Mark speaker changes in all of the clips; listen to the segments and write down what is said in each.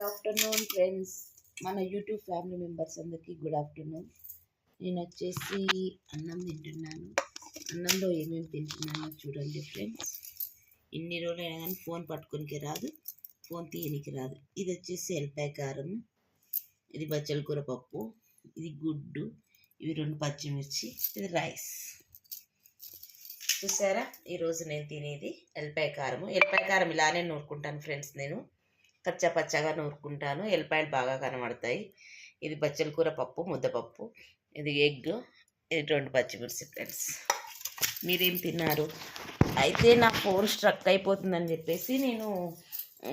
Speaker 1: Good afternoon friends మన YouTube family members అందరికీ good afternoon. నేను వచ్చేసి అన్నం తింటున్నాను. అన్నంలో ఏమేమి తింటున్నానో చూడండి ఫ్రెండ్స్. ఇన్ని రోజులైనా కానీ ఫోన్ పట్టుకోనికి రాదు ఫోన్ తీయనికి రాదు. ఇది వచ్చేసి ఎల్పాయ కారం ఇది బచ్చల కూర పప్పు ఇది గుడ్డు ఇవి రెండు పచ్చిమిర్చి ఇది రైస్. చూసారా? ఈరోజు నేను తినేది ఎల్పాయ కారము. ఎల్పాయ కారం ఇలానే నూరుకుంటాను ఫ్రెండ్స్ నేను. కచ్చా పచ్చగా నూరుకుంటాను. ఎల్లిపాయలు బాగా కనబడతాయి. ఇది బచ్చల కూర పప్పు ముద్దపప్పు ఇది ఎగ్ ఇది రెండు పచ్చిమిర్చి ఫ్రెండ్స్. మీరేం తిన్నారు? అయితే నా ఫోన్ స్ట్రక్ అయిపోతుందని చెప్పేసి నేను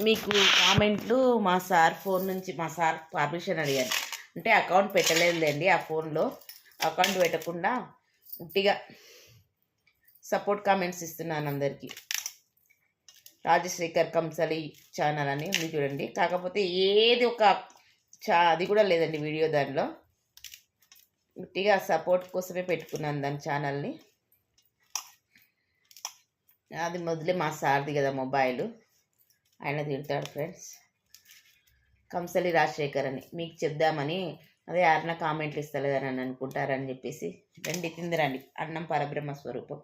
Speaker 1: మీకు కామెంట్లు మా సార్ ఫోన్ నుంచి మా సార్ పర్మిషన్ అడిగాను అంటే అకౌంట్ పెట్టలేదులేండి ఆ ఫోన్లో. అకౌంట్ పెట్టకుండా ఉట్టిగా సపోర్ట్ కామెంట్స్ ఇస్తున్నాను అందరికీ. రాజశేఖర్ కంసలి ఛానల్ అని ఉంది చూడండి. కాకపోతే ఏది ఒక చా అది కూడా లేదండి వీడియో దానిలో. గట్టిగా సపోర్ట్ కోసమే పెట్టుకున్నాను దాని ఛానల్ని అది మొదలే మా సార్ది కదా మొబైల్ ఆయన తింటాడు ఫ్రెండ్స్ కంసలి రాజశేఖర్ అని. మీకు చెప్దామని. అదే ఎవరన్నా కామెంట్లు ఇస్తలేదని అనుకుంటారని చెప్పేసి. రండి తిందిరండి అన్నం పరబ్రహ్మ స్వరూపం.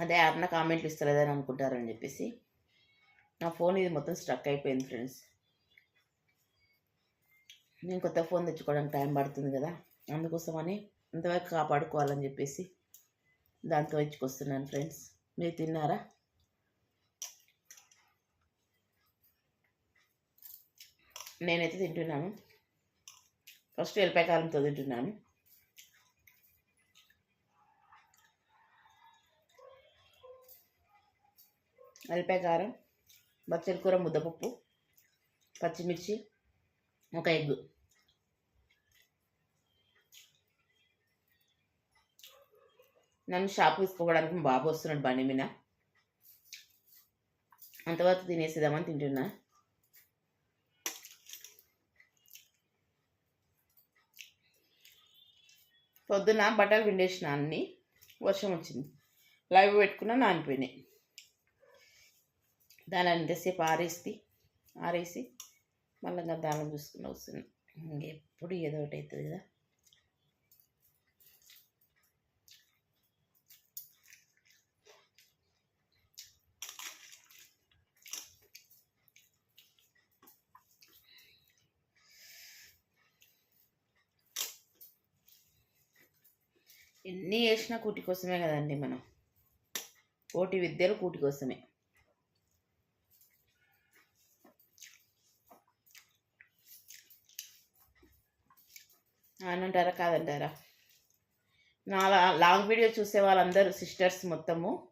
Speaker 1: అదే అన్న కామెంట్లు ఇస్తలేదని అనుకుంటారని చెప్పేసి. నా ఫోన్ ఇది మొత్తం స్ట్రక్ అయిపోయింది ఫ్రెండ్స్. నేను కొత్త ఫోన్ తెచ్చుకోవడానికి టైం పడుతుంది కదా. అందుకోసమని ఇంతవరకు కాపాడుకోవాలని చెప్పేసి దాంతో ఇచ్చుకొస్తున్నాను ఫ్రెండ్స్. మీరు తిన్నారా? నేనైతే తింటున్నాను. ఫస్ట్ ఎల్లిపాయ కారంతో తింటున్నాను. ఎల్లిపాయ కారం బచ్చల కూర ముద్దపప్పు పచ్చిమిర్చి ఒక ఎగ్. నన్ను షాప్ తీసుకోవడానికి మా బాబు వస్తున్నాడు బండి మీద. అంతవరకు తినేసేదామని తింటున్నా. పొద్దున బట్టలు పిండేసిన అన్ని వర్షం వచ్చింది. లైవ్ పెట్టుకున్నా నానిపోయినాయి. దాని ఎంతసేపు ఆరేసి ఆరేసి మళ్ళీ ఇంకా దానం చూసుకుని వస్తున్నాం. ఇంకెప్పుడు ఏదో ఒకటి అవుతుంది కదా. ఎన్ని చేసినా కూటి కోసమే కదండి మనం. కోటి విద్యలు కూటి కోసమే. అంటారా కాదంటారా? నా లాంగ్ వీడియో చూసే వాళ్ళందరూ సిస్టర్స్ మొత్తము.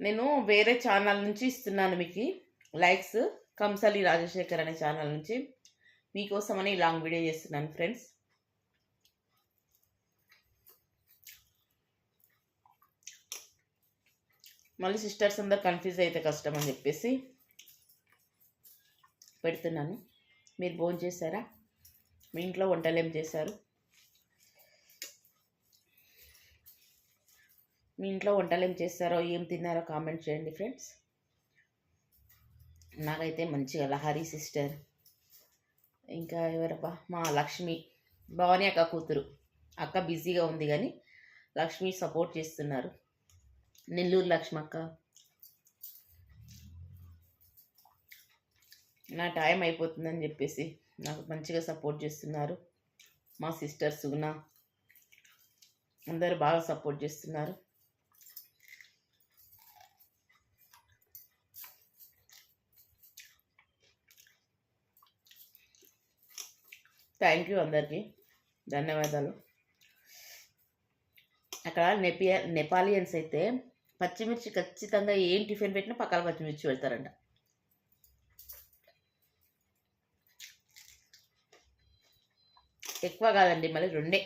Speaker 1: నేను వేరే ఛానల్ నుంచి ఇస్తున్నాను మీకు. లైక్స్ కంసలి రాజశేఖర్ అనే ఛానల్ నుంచి. మీకోసమని లాంగ్ వీడియో చేస్తున్నాను ఫ్రెండ్స్. మళ్ళీ సిస్టర్స్ అందరు కన్ఫ్యూజ్ అయితే కష్టం అని చెప్పేసి పెడుతున్నాను. మీరు భోజనం చేశారా మీ ఇంట్లో వంటలు ఏం చేశారు? మీ ఇంట్లో వంటలు ఏం చేస్తారో ఏం తిన్నారో కామెంట్ చేయండి ఫ్రెండ్స్. నాకైతే మంచిగా లహరి సిస్టర్. ఇంకా ఎవరబ్బా? మా లక్ష్మి. భవానీ అక్క కూతురు. అక్క బిజీగా ఉంది కానీ లక్ష్మి సపోర్ట్ చేస్తున్నారు. నెల్లూరు లక్ష్మి అక్క. నా టైం అయిపోతుందని చెప్పేసి నాకు మంచిగా సపోర్ట్ చేస్తున్నారు. మా సిస్టర్ సుగుణ అందరూ బాగా సపోర్ట్ చేస్తున్నారు. థ్యాంక్ యూ అందరికీ. ధన్యవాదాలు. అక్కడ నెపియా నెపాలియన్స్ అయితే పచ్చిమిర్చి ఖచ్చితంగా ఏం టిఫిన్ పెట్టినా పక్కన పచ్చిమిర్చి పెడతారంట. ఎక్కువ కాదండి మళ్ళీ రెండే.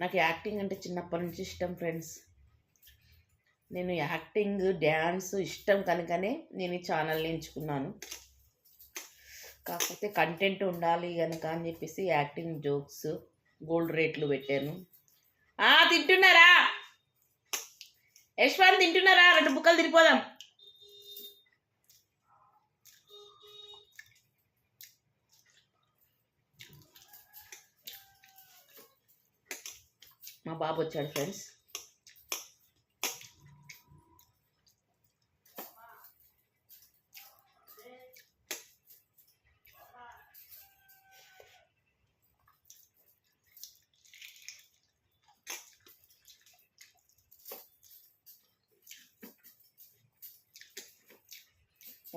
Speaker 1: నాకు యాక్టింగ్ అంటే చిన్నప్పటి నుంచి ఇష్టం ఫ్రెండ్స్. నేను యాక్టింగ్ డ్యాన్స్ ఇష్టం కనుకనే నేను ఈ ఛానల్ని ఎంచుకున్నాను. కాకపోతే కంటెంట్ ఉండాలి కనుక అని చెప్పేసి యాక్టింగ్ జోక్స్ గోల్డ్ రేట్లు పెట్టాను. తింటున్నారా? యశ్వాన్ తింటున్నారా? రెండు బుక్కలు తిరిగిపోదాం మా బాబు వచ్చాడు ఫ్రెండ్స్.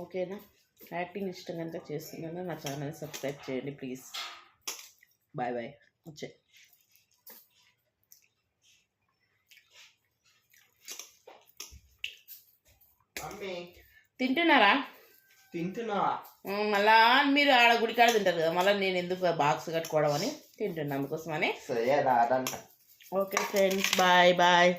Speaker 1: ఓకేనా? యాక్టింగ్ ఇష్టం కనుక చేస్తున్నాను. నా ఛానల్ సబ్స్క్రైబ్ చేయండి ప్లీజ్. Bye bye. వచ్చే. తింటున్నారా?
Speaker 2: తింటున్నావా?
Speaker 1: ఉమ్, మళ్ళా మీరు ఆడ గుడికాడ తింటారు కదా మళ్ళీ నేను ఎందుకు బాక్స్ కట్టుకోవడం అని తింటున్నా అందుకోసమని ఓకే ఫ్రెండ్స్ బాయ్ బాయ్.